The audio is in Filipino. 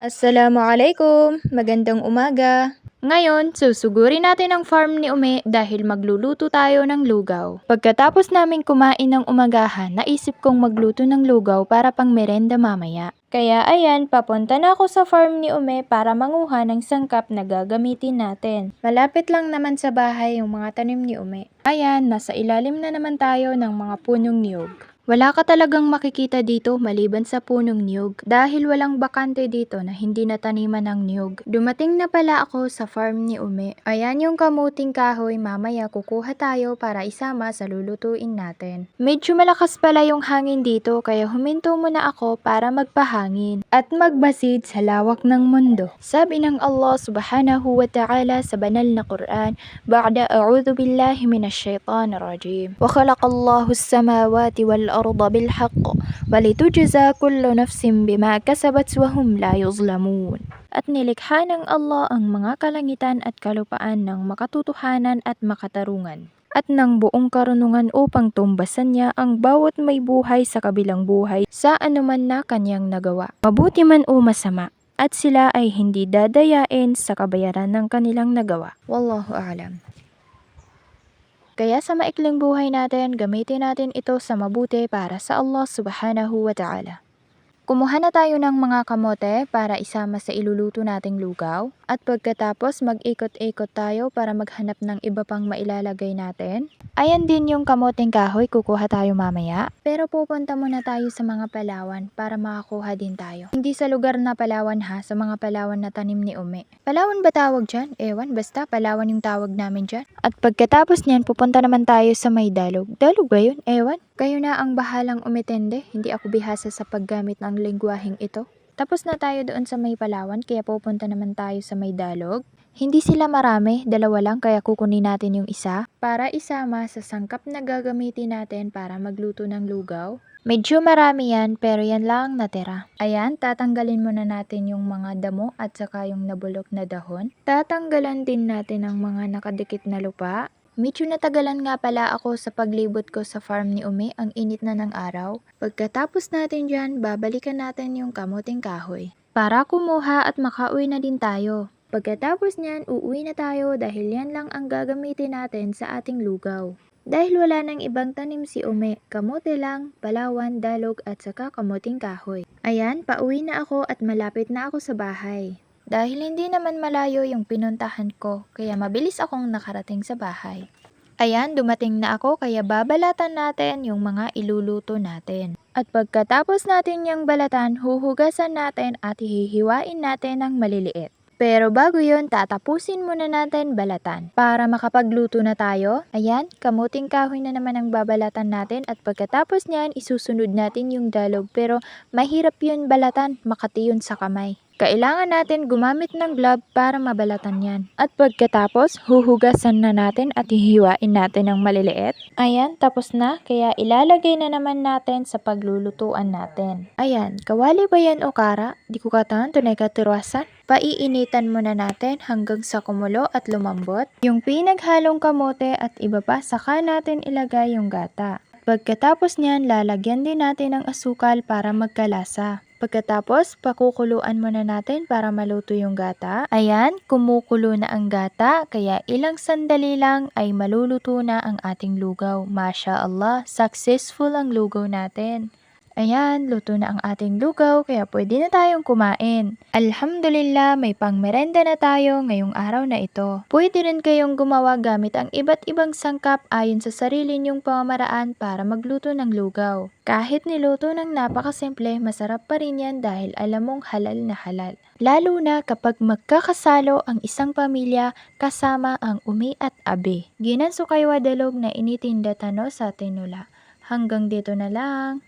Assalamualaikum! Magandang umaga! Ngayon, susugurin natin ang farm ni Ume dahil magluluto tayo ng lugaw. Pagkatapos naming kumain ng umagahan, naisip kong magluto ng lugaw para pang merenda mamaya. Kaya ayan, papunta na ako sa farm ni Ume para manguha ng sangkap na gagamitin natin. Malapit lang naman sa bahay yung mga tanim ni Ume. Ayan, nasa ilalim na naman tayo ng mga punong niyog. Wala ka talagang makikita dito maliban sa punong niyog dahil walang bakante dito na hindi nataniman ng niyog. Dumating na pala ako sa farm ni Ume. Ayan yung kamuting kahoy, mamaya kukuha tayo para isama sa lulutuin natin. Medyo malakas pala yung hangin dito kaya huminto muna ako para magpahangin at magmasid sa lawak ng mundo. Sabi ng Allah subhanahu wa ta'ala sa banal na Quran, Ba'da a'udhu billahi minash shaitan rajim. Wa khalaqallahu as-samawati wal haqq walitujza kullu nafsin bima kasabat wa hum la yuzlamun. At nilikha ng Allah ang mga kalangitan at kalupaan ng makatutuhanan at makatarungan at ng buong karunungan upang tumbasan niya ang bawat may buhay sa kabilang buhay sa anuman na kanyang nagawa. Mabuti man o masama, at sila ay hindi dadayain sa kabayaran ng kanilang nagawa. Wallahu a'lam. Kaya sa maikling buhay natin, gamitin natin ito sa mabuti para sa Allah subhanahu wa ta'ala. Kumuha na tayo ng mga kamote para isama sa iluluto nating lugaw. At pagkatapos mag-ikot-ikot tayo para maghanap ng iba pang mailalagay natin. Ayan din yung kamoteng kahoy, kukuha tayo mamaya. Pero pupunta muna tayo sa mga palawan para makakuha din tayo. Hindi sa lugar na palawan ha, sa mga palawan na tanim ni Ume. Palawan ba tawag dyan? Ewan, basta palawan yung tawag namin dyan. At pagkatapos niyan, pupunta naman tayo sa may dalog. Dalog ba yun? Ewan. Kayo na ang bahalang umitende, hindi ako bihasa sa paggamit ng lingwaheng ito. Tapos na tayo doon sa may Palawan, kaya pupunta naman tayo sa may Dalog. Hindi sila marami, dalawa lang kaya kukunin natin yung isa para isama sa sangkap na gagamitin natin para magluto ng lugaw. Medyo marami yan pero yan lang ang natira. Ayan, tatanggalin muna natin yung mga damo at saka yung nabulok na dahon. Tatanggalan din natin ang mga nakadikit na lupa. Medyo natagalan nga pala ako sa paglibot ko sa farm ni Umi, ang init na ng araw. Pagkatapos natin dyan, babalikan natin yung kamuting kahoy. Para kumuha at makauwi na din tayo. Pagkatapos niyan, uuwi na tayo dahil yan lang ang gagamitin natin sa ating lugaw. Dahil wala nang ibang tanim si Ume, kamote lang, palawan, dalog at saka kamuting kahoy. Ayan, pauwi na ako at malapit na ako sa bahay. Dahil hindi naman malayo yung pinuntahan ko, kaya mabilis akong nakarating sa bahay. Ayan, dumating na ako kaya babalatan natin yung mga iluluto natin. At pagkatapos natin yung balatan, huhugasan natin at hihiwain natin ng maliliit. Pero bago yon tatapusin muna natin balatan. Para makapagluto na tayo, ayan, kamuting kahoy na naman ang babalatan natin at pagkatapos niyan, isusunod natin yung dalog. Pero mahirap yun balatan, makati yun sa kamay. Kailangan natin gumamit ng glove para mabalatan yan. At pagkatapos, huhugasan na natin at hihiwain natin ng maliliit. Ayan, tapos na. Kaya ilalagay na naman natin sa paglulutuan natin. Ayan, kawali ba yan o kara? Di ko katahan, tunay katiruasan. Paiinitan muna natin hanggang sa kumulo at lumambot. Yung pinaghalong kamote at iba pa, saka natin ilagay yung gata. Pagkatapos niyan, lalagyan din natin ng asukal para magkalasa. Pagkatapos, pakukuluan muna natin para maluto yung gata. Ayan, kumukulo na ang gata, kaya ilang sandali lang ay maluluto na ang ating lugaw. Masya Allah, successful ang lugaw natin. Ayan, luto na ang ating lugaw, kaya pwede na tayong kumain. Alhamdulillah, may pangmerenda na tayo ngayong araw na ito. Pwede rin kayong gumawa gamit ang iba't ibang sangkap ayon sa sarili niyong pamamaraan para magluto ng lugaw. Kahit niluto ng napakasimple, masarap pa rin yan dahil alam mong halal na halal. Lalo na kapag magkakasalo ang isang pamilya kasama ang umi at abe. Ginanso kay wadalog na initinda tano sa tinula. Hanggang dito na lang.